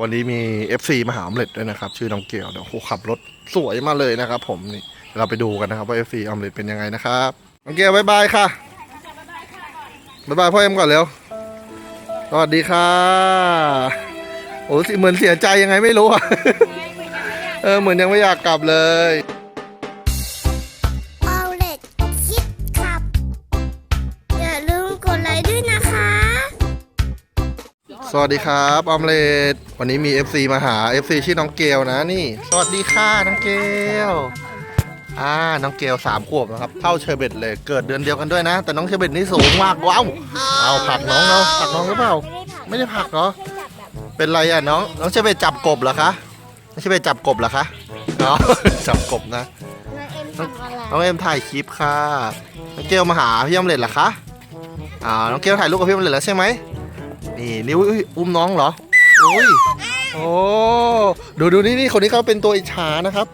วันนี้มี FC มหาอำเร็จด้วยนะครับ ชื่อน้องเกียวเดี๋ยวโหขับรถสวยมาเลยนะครับ ผมนี่เราไปดูกันนะครับว่า FC อำเร็จเป็นยังไงนะครับน้องเกียวบายบายค่ะบายบายพ่อเอ็มก่อนเร็วสวัสดีค่ะโอ้สิเหมือนเสียใจยังไงไม่รู้อะเออเหมือนยังไม่อยากกลับเลย สวัสดีครับออมเล็ตวันนี้มี FC มาหา FC ชื่อน้องเกลนะนี่ สวัสดีค่ะน้องเกลอ่าน้องเกลสามขวบนะครับเท่าเชอร์เบตเลยเกิดเดือนเดียวกันด้วยนะ แต่น้องเชอร์เบตนี่สูงมากว้าวเอาผลักน้องเราผลักน้องหรือเปล่า ไม่ได้ผลักเหรอเป็นไรอะน้องน้องเชอร์เบตจับกบเหรอคะน้องเชอร์เบตจับกบเหรอคะอ๋อจับกบนะน้องเอ็มทำอะไรน้องเอ็มถ่ายคลิปค่ะน้องเกลมาหาพี่ออมเล็ตเหรอคะอ่าน้องเกลถ่ายรูปกับพี่ออมเล็ตแล้วใช่ไหม นี่นิ้วอุ๊ยอุ้มน้องเหรออุ้ยโอ้ดูดูนี่นี่คนนี้เขาเป็นตัวอิจฉานะครับ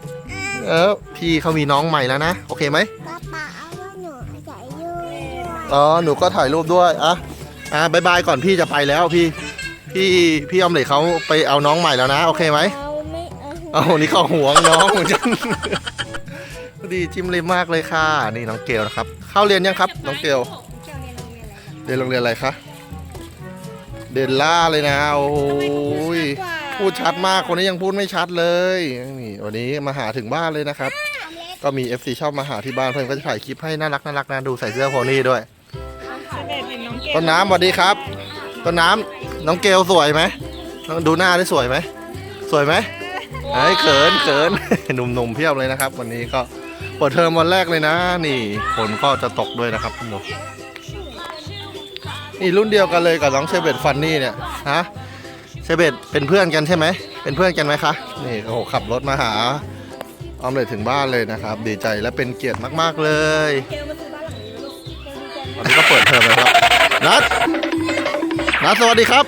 เออพี่เขามีน้องใหม่แล้วนะ โอเคไหมป้าป้าเอาว่าหนูใส่ยูอ๋อหนูก็ถ่ายรูปด้วยอะอะบายบายก่อนพี่จะไปแล้วพี่พี่พี่ออมเล็ตเขาไปเอาน้องใหม่แล้วนะ โอเคไหมเอาไม่เอาเอานี่เขาห่วงน้องเหมือนกันดีจิ้มเลยมากเลยค่ะ นี่น้องเกลนะครับ เข้าเรียนยังครับ น้องเกลเรียนโรงเรียนอะไรคะ เดนล่าเลยนะโอ้ยพูดชัดมากคนนี้ยังพูดไม่ชัดเลยนี่วันนี้มาหาถึงบ้านเลยนะครับ ก็มี FC ชอบมาหาที่บ้านเพื่อนก็จะถ่ายคลิปให้น่ารักน่ารักนะดูใส่เสื้อโพนี่ด้วยต้นน้ำสวัสดีครับต้นน้ำน้องเกลสวยไหมดูหน้าได้สวยไหมสวยไหมไอ้ยเขินเขินหนุ่มๆเพียบเลยนะครับ วันนี้ก็เปิดเทอมวันแรกเลยนะ นี่ฝนก็จะตกด้วยนะครับคุณผู้ชม นี่รุ่นเดียวกันเลยกับน้องเชเบตฟันนี่เนี่ยฮะเชเบตเป็นเพื่อนกันใช่ไหมเป็นเพื่อนกันไหมคะนี่โอ้โหขับรถมาหาออมเลยถึงบ้านเลยนะครับ ดีใจและเป็นเกียรติมากๆเลยวันนี้ก็เปิดเทอมเลยครับนัดนัดสวัสดีครับ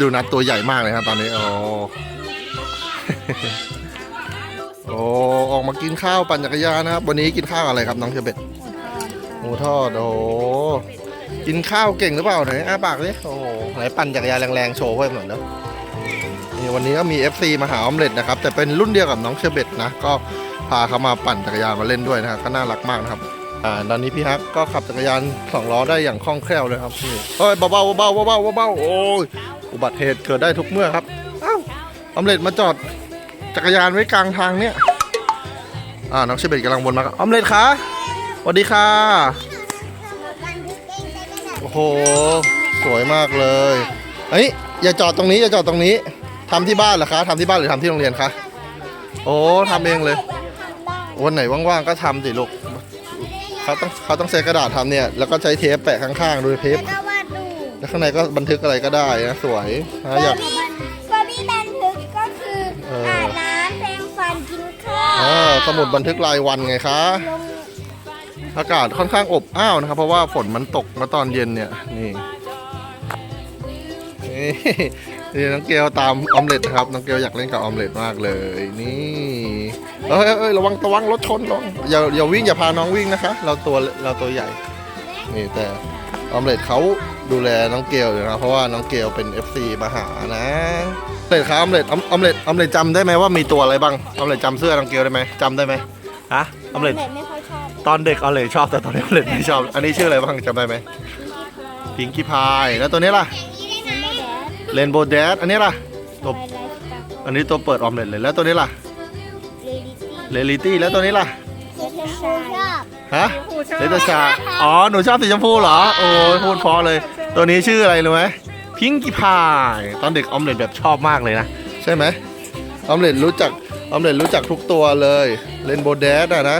ดูนัดตัวใหญ่มากเลยครับตอนนี้โอ้โอ้ออกมากินข้าวปั่นจักรยานนะครับ วันนี้กินข้าวอะไรครับน้องเชเบตหมูทอดโอ้ กินข้าวเก่งหรือเปล่าไหนอ้าปากเลยโอ้โหไหนปั่นจักรยานแรงๆโชว์ไว้หน่อยแล้วนี่วันนี้ก็มี FC มาหาออมเล็ตนะครับ แต่เป็นรุ่นเดียวกับน้องเชอเบตนะ ก็พาเขามาปั่นจักรยานมาเล่นด้วยนะครับก็น่ารักมากนะครับอ่าตอนนี้พี่ฮักก็ขับจักรยานสองล้อได้อย่างคล่องแคล่วเลยครับนี่เฮ้ยเบาๆเบาๆเบาๆเบาๆโอ้ยอุบัติเหตุเกิดได้ทุกเมื่อครับอ้าวออมเล็ตมาจอดจักรยานไว้กลางทางเนี่ยอ่าน้องเชเบตกำลังวนมาครับออมเล็ตคะสวัสดีค่ะ อ้โห สวยมากเลยเฮ้ยอย่าจอดตรงนี้อย่าจอดตรงนี้ทำที่บ้านเหรอคะทำที่บ้านหรือทำที่โรงเรียนคะโอ้ทำเองเลย วันไหนว่างๆก็ทำสิลูกเขาต้องเขาต้องใช้กระดาษทำเนี่ยแล้วก็ใช้เทปแปะข้างๆโดยเทปแล้วก็วาดรูปแล้วข้างในก็บันทึกอะไรก็ได้นะสวยนะอยากฟอบี้บันทึกก็คือเออ อาบน้ำแปรงฟันกินข้าวอ่าสมุดบันทึกรายวันไงคะ ลง อากาศค่อนข้างอบอ้าวนะครับ เพราะว่าฝนมันตกมาตอนเย็นเนี่ยนี่นี่น้องเกลตามออมเล็ตนะครับน้องเกลอยากเล่นกับออมเล็ตมากเลยนี่เอ้ยเอ้ยระวังระวังรถชนระวังอย่าอย่าวิ่งอย่าพาน้องวิ่งนะคะ เราตัวเราตัวใหญ่ นี่แต่ออมเล็ตเขาดูแลน้องเกลอยู่นะเพราะว่าน้องเกลเป็น FC มาหานะออมเล็ตครับออมเล็ตออมเล็ตออมเล็ตจำได้ไหมว่ามีตัวอะไรบ้างออมเล็ตจำเสื้อน้องเกลได้ไหมจำได้ไหมฮะออมเล็ตไม่ค่อย ตอนเด็กเอาเลยชอบแต่ตอนนี้เลยไม่ชอบ อันนี้ชื่ออะไรบ้างจำได้ไหมพิงกี้พายแล้วตัวนี้ล่ะเลนแดดเรนโบว์แดดอันนี้ล่ะตัวอันนี้ตัวเปิดออมเล็ตเลยแล้วตัวนี้ล่ะเรลิตี้เรลิตี้แล้วตัวนี้ล่ะฮะเลตชาอ๋อหนูชอบสีชมพูเหรอโอ้ยพูดพอเลย ตัวนี้ชื่ออะไรรู้ไหมพิงกี้พายตอนเด็กออมเล็ตแบบชอบมากเลยนะใช่ไหมออมเล็ตรู้จักออมเล็ตรู้จักทุกตัวเลยเรนโบว์แดดอะนะ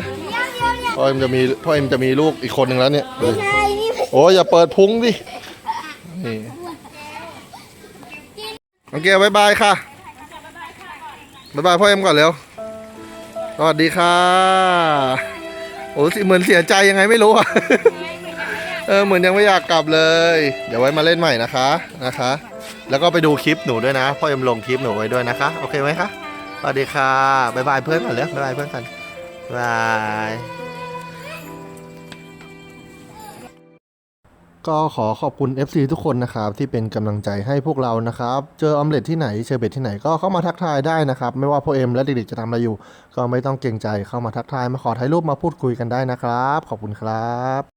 พ่อเอ็มจะมีพ่อเอ็มจะมีลูกอีกคนหนึ่งแล้วเนี่ยดูใช่นี่โอ้ยอย่าเปิดพุงดินี่โอเคบายบายค่ะบายบายพ่อเอ็มก่อนเร็วสวัสดีค่ะโอ้สิเหมือนเสียใจยังไงไม่รู้อะเออเหมือนยังไม่อยากกลับเลย เดี๋ยวไว้มาเล่นใหม่นะคะนะคะ แล้วก็ไปดูคลิปหนูด้วยนะพ่อเอ็มลงคลิปหนูไว้ด้วยนะคะโอเคไหมคะสวัสดีค่ะบายบายเพื่อนก่อนเร็วบายบายเพื่อนกันบาย ก็ขอขอบคุณ FC ทุกคนนะครับที่เป็นกำลังใจให้พวกเรานะครับ เจอออมเล็ตที่ไหนเชอร์เบตที่ไหนก็เข้ามาทักทายได้นะครับ ไม่ว่าพ่อเอ็มและเด็กๆจะทำอะไรอยู่ ก็ไม่ต้องเกรงใจเข้ามาทักทายมาขอถ่ายรูปมาพูดคุยกันได้นะครับ ขอบคุณครับ